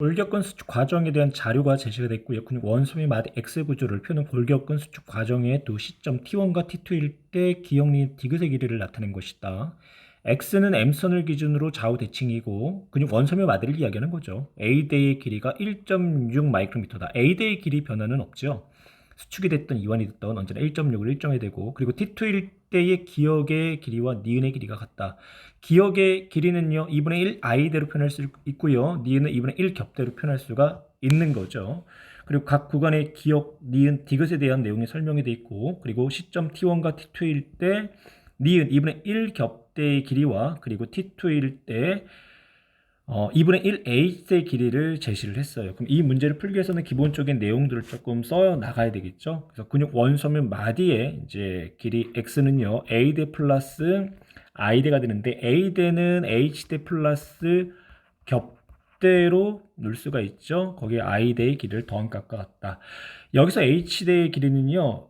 골격근 수축 과정에 대한 자료가 제시가 됐고요. 근육 원소미 마디 X 구조를 펴는 골격근 수축 과정의 두 시점 T1과 T2일 때 기억리 디귿의 길이를 나타낸 것이다. X는 M선을 기준으로 좌우 대칭이고 근육 원소미 마디를 이야기하는 거죠. A대의 길이가 1.6 마이크로미터다. A대의 길이 변화는 없죠. 수축이 됐던 이완이 됐던 언제나 1.6을 일정해야 되고 그리고 T2일 때의 기억의 길이와 니은의 길이가 같다. 기억의 길이는요 2분의 1 i대로 표현할 수 있고요 니은은 2분의 1 겹대로 표현할 수가 있는 거죠 그리고 각 구간의 기억, 니은, 디귿에 대한 내용이 설명이 되어 있고 그리고 시점 T1과 T2일 때 니은 2분의 1 겹대의 길이와 그리고 T2일 때 어, 2분의 1 h의 길이를 제시를 했어요. 그럼 이 문제를 풀기 위해서는 기본적인 내용들을 조금 써 나가야 되겠죠. 그래서 근육 원소면 마디의 이제 길이 x는요 a대 플러스 i대가 되는데 a대는 h대 플러스 겹대로 넣을 수가 있죠. 거기에 i대의 길이를 더한 값과 같다. 여기서 h대의 길이는요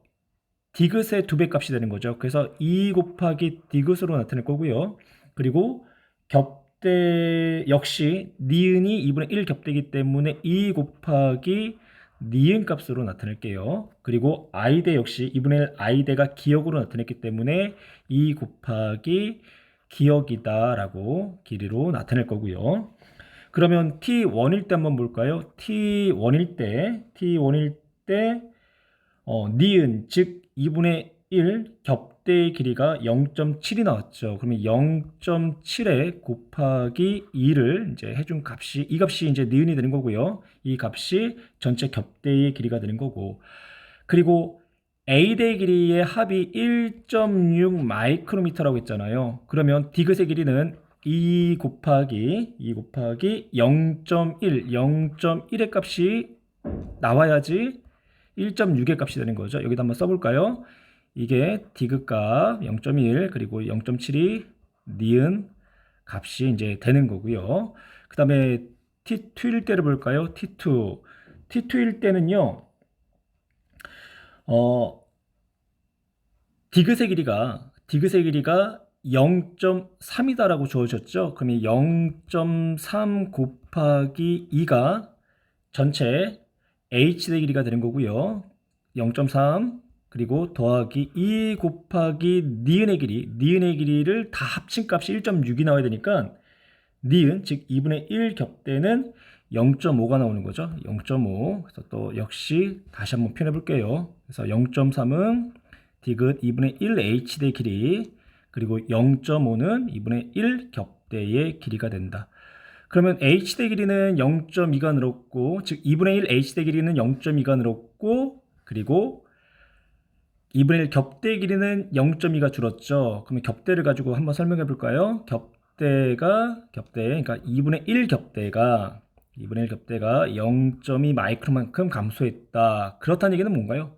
디귿의 두 배 값이 되는 거죠. 그래서 2 곱하기 디귿으로 나타낼 거고요. 그리고 겹 대 역시 니은이 2분의 1 겹대기 때문에 2 곱하기 니은 값으로 나타낼게요. 그리고 i대 역시 2분의 1 i대가 기억으로 나타냈기 때문에 2 곱하기 기억이다 라고 길이로 나타낼 거고요. 그러면 t1일 때 한번 볼까요? t1일 때 t1일 때 어, 니은 즉 2분의 1 겹대의 길이가 0.7이 나왔죠. 그러면 0.7에 곱하기 2를 이제 해준 값이 이 값이 이제 니은이 되는 거고요. 이 값이 전체 겹대의 길이가 되는 거고 그리고 A대 길이의 합이 1.6 마이크로미터라고 했잖아요. 그러면 디귿의 길이는 2 곱하기 2 곱하기 0.1 0.1의 값이 나와야지 1.6의 값이 되는 거죠. 여기다 한번 써볼까요? 이게 디귿 값 0.1 그리고 0.7이 니은 값이 이제 되는 거고요. 그 다음에 T2일 때를 볼까요? T2. T2일 때는요. 어, 디귿의 길이가 디귿의 길이가 0.3이다라고 주어졌죠. 그러면 0.3 곱하기 2가 전체 h의 길이가 되는 거고요. 0.3 그리고 더하기 2 곱하기 니은의 길이 니은의 길이를 다 합친 값이 1.6이 나와야 되니까 니은 즉 2분의 1 겹대는 0.5가 나오는 거죠. 0.5 그래서 또 역시 다시 한번 표현해 볼게요. 그래서 0.3은 디귿 2분의 1 h대의 길이 그리고 0.5는 2분의 1 겹대의 길이가 된다. 그러면 h대 길이는 0.2가 늘었고 즉 2분의 1 h대 길이는 0.2가 늘었고 그리고 2분의 1 겹대 길이는 0.2가 줄었죠. 그러면 겹대를 가지고 한번 설명해 볼까요? 겹대가 겹대 그러니까 2분의 1 겹대가 2분의 1 겹대가 0.2 마이크로만큼 감소했다. 그렇다는 얘기는 뭔가요?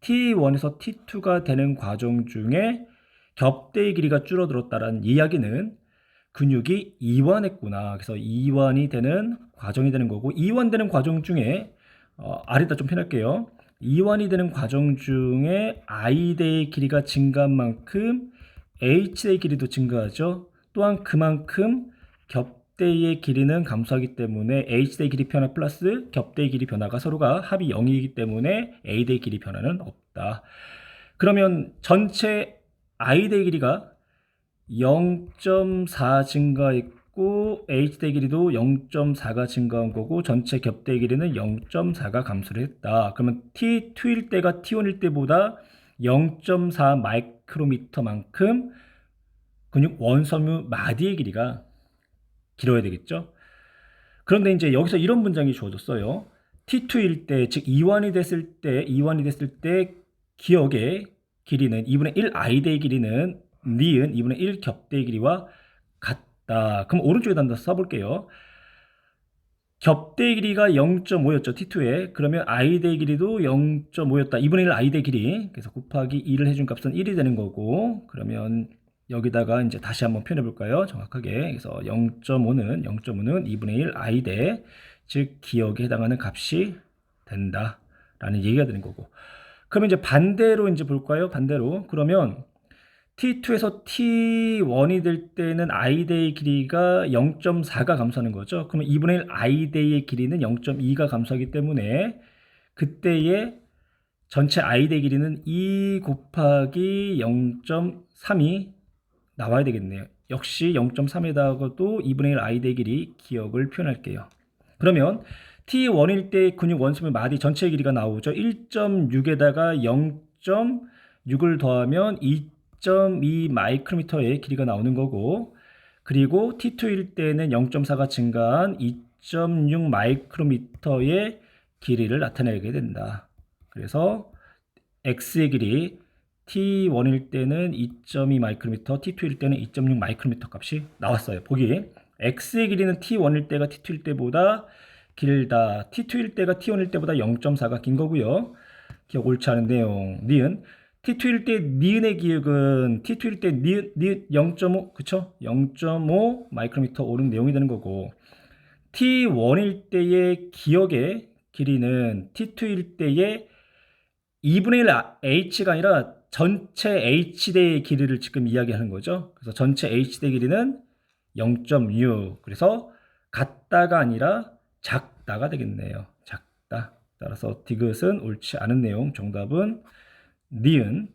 T1에서 T2가 되는 과정 중에 겹대의 길이가 줄어들었다라는 이야기는 근육이 이완했구나. 그래서 이완이 되는 과정이 되는 거고 이완되는 과정 중에 어, 아래다 좀 펴낼게요. 이완이 되는 과정 중에 i대의 길이가 증가한 만큼 h대의 길이도 증가하죠. 또한 그만큼 겹대의 길이는 감소하기 때문에 h대의 길이 변화 플러스 겹대의 길이 변화가 서로가 합이 0이기 때문에 a대의 길이 변화는 없다. 그러면 전체 i대의 길이가 0.4 증가했고 h대 길이도 0.4가 증가한 거고 전체 겹대 길이는 0.4가 감소를 했다. 그러면 T2일 때가 T1일 때보다 0.4 마이크로미터만큼 근육 원섬유 마디의 길이가 길어야 되겠죠. 그런데 이제 여기서 이런 문장이 주어졌어요. T2일 때, 즉 이완이 됐을 때, 이완이 됐을 때 기억의 길이는 2분의 1 i대의 길이는 니은 2분의 1 겹대의 길이와 같다. 그럼 오른쪽에다 한번 써볼게요. 겹대의 길이가 0.5였죠. T2에. 그러면 i대의 길이도 0.5였다. 2분의 1 i대 길이. 그래서 곱하기 2를 해준 값은 1이 되는 거고 그러면 여기다가 이제 다시 한번 표현해 볼까요? 정확하게. 그래서 0.5는 0.5는 2분의 1 i대 즉 기억에 해당하는 값이 된다. 라는 얘기가 되는 거고. 그러면 이제 반대로 이제 볼까요? 반대로. 그러면 T2에서 T1이 될 때는 i대의 길이가 0.4가 감소하는 거죠. 그러면 2분의 1 i대의 길이는 0.2가 감소하기 때문에 그때의 전체 i대 길이는 2 곱하기 0.3이 나와야 되겠네요. 역시 0.3에다가도 2분의 1 i대 길이 기억을 표현할게요. 그러면 T1일 때 근육 원소의 마디 전체 길이가 나오죠. 1.6에다가 0.6을 더하면 2.2 마이크로미터의 길이가 나오는 거고 그리고 T2일 때는 0.4가 증가한 2.6 마이크로미터의 길이를 나타내게 된다. 그래서 x의 길이 t1일 때는 2.2 마이크로미터, t2일 때는 2.6 마이크로미터 값이 나왔어요. 보기 x의 길이는 t1일 때가 t2일 때보다 길다. t2일 때가 t1일 때보다 0.4가 긴 거고요. 기억 옳지 않은 내용. 니은 T2일 때 니은의 기억은 T2일 때 니은, 니은 0.5 그쵸? 0.5 마이크로미터 오른 내용이 되는 거고 T1일 때의 기억의 길이는 T2일 때의 2분의 1 h가 아니라 전체 h대의 길이를 지금 이야기하는 거죠. 그래서 전체 h대 길이는 0.6 그래서 같다가 아니라 작다가 되겠네요. 작다. 따라서 디귿은 옳지 않은 내용 정답은 니은